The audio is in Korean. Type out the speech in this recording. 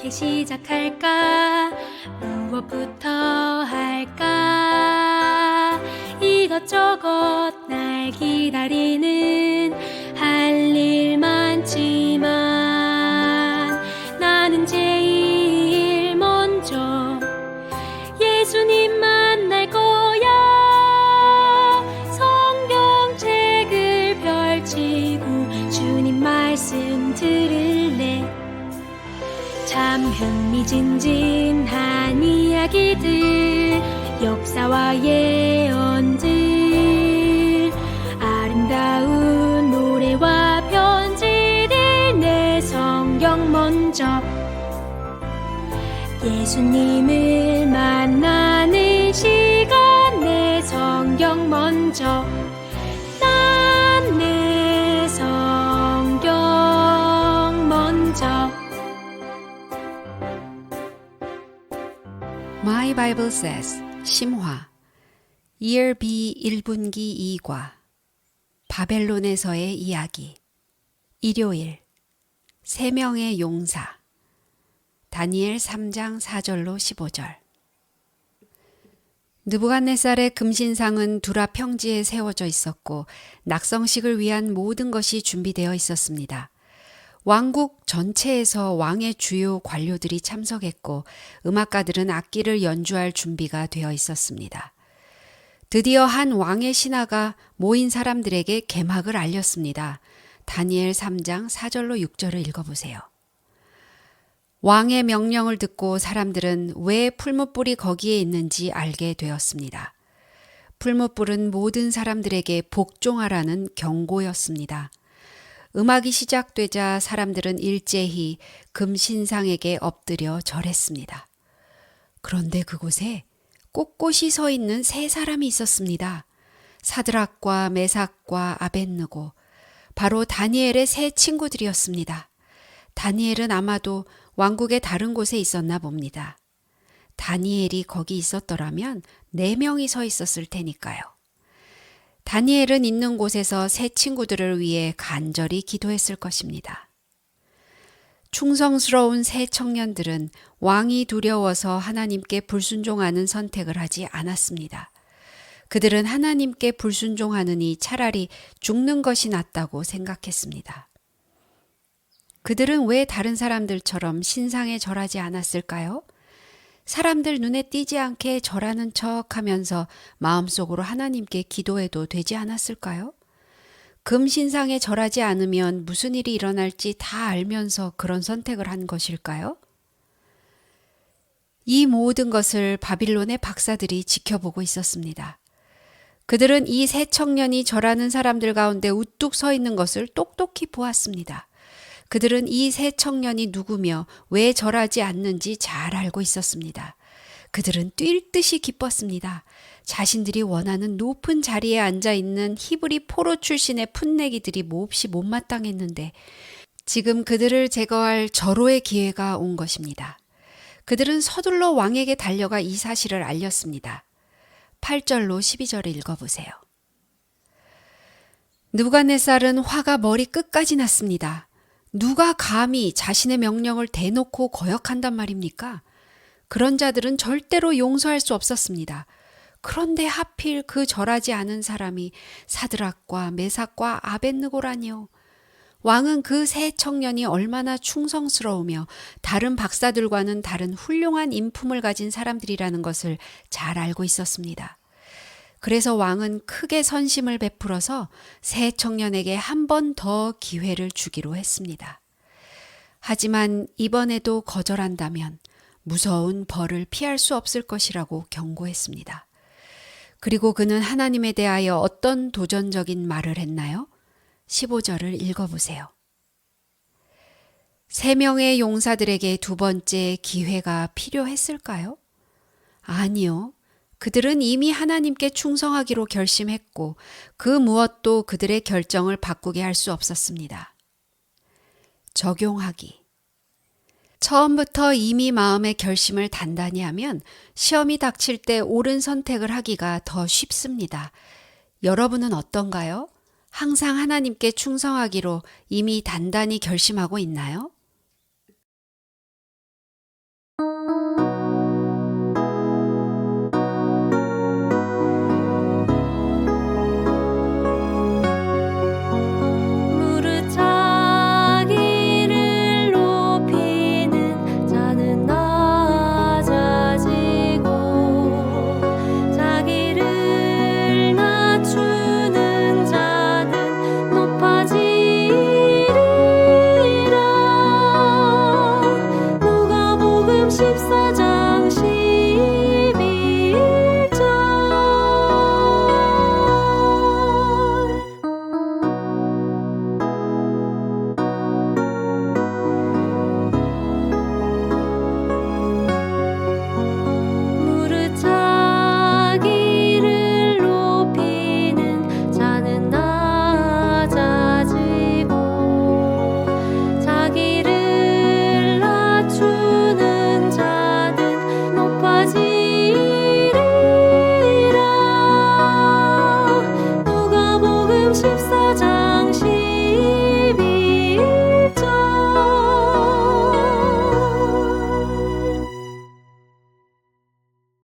어떻게 시작할까? 무엇부터 할까? 이것저것 날 기다리는 할 일 많지만 나는 제일 먼저 예수님 만날 거야 성경책을 펼치고 주님 말씀 들을래 참 흥미진진한 이야기들 역사와 예언들 아름다운 노래와 편지들 내 성경 먼저. 예수님을 만나는 시간 내 성경 먼저 My Bible Says 심화. Year B 1분기 2과. 바벨론에서의 이야기. 일요일. 세 명의 용사. 다니엘 3장 4절로 15절. 느부갓네살의 금신상은 두라 평지에 세워져 있었고 낙성식을 위한 모든 것이 준비되어 있었습니다. 왕국 전체에서 왕의 주요 관료들이 참석했고 음악가들은 악기를 연주할 준비가 되어 있었습니다. 드디어 한 왕의 신하가 모인 사람들에게 개막을 알렸습니다. 다니엘 3장 4절로 6절을 읽어보세요. 왕의 명령을 듣고 사람들은 왜 풀무불이 거기에 있는지 알게 되었습니다. 풀무불은 모든 사람들에게 복종하라는 경고였습니다. 음악이 시작되자 사람들은 일제히 금신상에게 엎드려 절했습니다. 그런데 그곳에 꼿꼿이 서 있는 세 사람이 있었습니다. 사드락과 메삭과 아벤느고 바로 다니엘의 세 친구들이었습니다. 다니엘은 아마도 왕국의 다른 곳에 있었나 봅니다. 다니엘이 거기 있었더라면 네 명이 서 있었을 테니까요. 다니엘은 있는 곳에서 새 친구들을 위해 간절히 기도했을 것입니다. 충성스러운 새 청년들은 왕이 두려워서 하나님께 불순종하는 선택을 하지 않았습니다. 그들은 하나님께 불순종하느니 차라리 죽는 것이 낫다고 생각했습니다. 그들은 왜 다른 사람들처럼 신상에 절하지 않았을까요? 사람들 눈에 띄지 않게 절하는 척 하면서 마음속으로 하나님께 기도해도 되지 않았을까요? 금신상에 절하지 않으면 무슨 일이 일어날지 다 알면서 그런 선택을 한 것일까요? 이 모든 것을 바빌론의 박사들이 지켜보고 있었습니다. 그들은 이새 청년이 절하는 사람들 가운데 우뚝 서 있는 것을 똑똑히 보았습니다. 그들은 이새 청년이 누구며 왜 절하지 않는지 잘 알고 있었습니다. 그들은 뛸 듯이 기뻤습니다. 자신들이 원하는 높은 자리에 앉아 있는 히브리 포로 출신의 풋내기들이 몹시 못마땅했는데 지금 그들을 제거할 절호의 기회가 온 것입니다. 그들은 서둘러 왕에게 달려가 이 사실을 알렸습니다. 8절로 12절을 읽어보세요. 누가네살은 화가 머리 끝까지 났습니다. 누가 감히 자신의 명령을 대놓고 거역한단 말입니까? 그런 자들은 절대로 용서할 수 없었습니다. 그런데 하필 그 절하지 않은 사람이 사드락과 메삭과 아벤느고라니요. 왕은 그 세 청년이 얼마나 충성스러우며 다른 박사들과는 다른 훌륭한 인품을 가진 사람들이라는 것을 잘 알고 있었습니다. 그래서 왕은 크게 선심을 베풀어서 새 청년에게 한 번 더 기회를 주기로 했습니다. 하지만 이번에도 거절한다면 무서운 벌을 피할 수 없을 것이라고 경고했습니다. 그리고 그는 하나님에 대하여 어떤 도전적인 말을 했나요? 15절을 읽어보세요. 세 명의 용사들에게 두 번째 기회가 필요했을까요? 아니요. 그들은 이미 하나님께 충성하기로 결심했고 그 무엇도 그들의 결정을 바꾸게 할 수 없었습니다. 적용하기. 처음부터 이미 마음의 결심을 단단히 하면 시험이 닥칠 때 옳은 선택을 하기가 더 쉽습니다. 여러분은 어떤가요? 항상 하나님께 충성하기로 이미 단단히 결심하고 있나요? 십사장